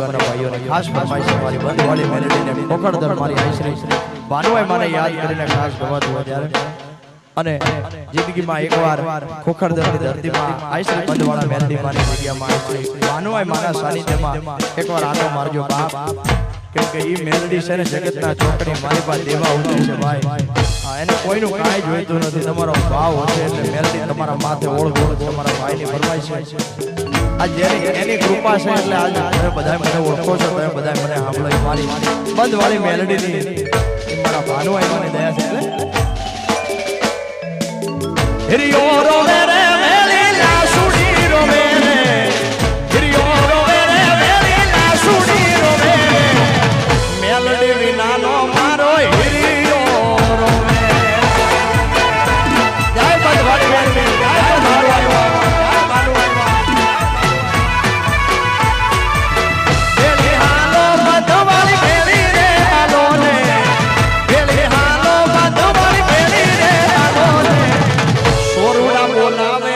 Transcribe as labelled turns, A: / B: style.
A: ભાઈઓને ખાસ ફરમાઈશ મારી બંધવાળી મેલેડીને કોકણદર મારી આઈશ્રી. ભાનુભાઈ મને યાદ કરીને ખાસ ગવાતું ત્યારે. અને જિંદગીમાં એકવાર ખોખરદરની ધરતીમાં આઈશ્રી બંધવાળા મેલડી માની જગ્યામાં આઈશ્રી ભાનુભાઈ સાનિધ્યમાં એકવાર આટો મારજો બાપ. કેમ કે ઈ મેલડી છે ને જગતના ચોકડી મારી પાસે દેવા ઉતરી છે ભાઈ. એને કોઈનું કાંઈ જોઈતું નથી. તમારો ભાવ હશે એટલે તમારા માથે ઓળખ ઓળખ તમારા ભાઈની ફરમાય છે. આ જેની એની કૃપા છે એટલે આજ તમે બધા મને ઓળખો છો, તમે બધા મને સાંભળો મારી બંધ વાળી મેલડીની મારા ભાનુ આવી મને દયા છે. એટલે હિરિયો રોવે રે મેલી લાસુડી રોવે રે. હિરિયો રોવે રે મેલી લાસુડી રોવે મેલડી વિના નો Senhor, na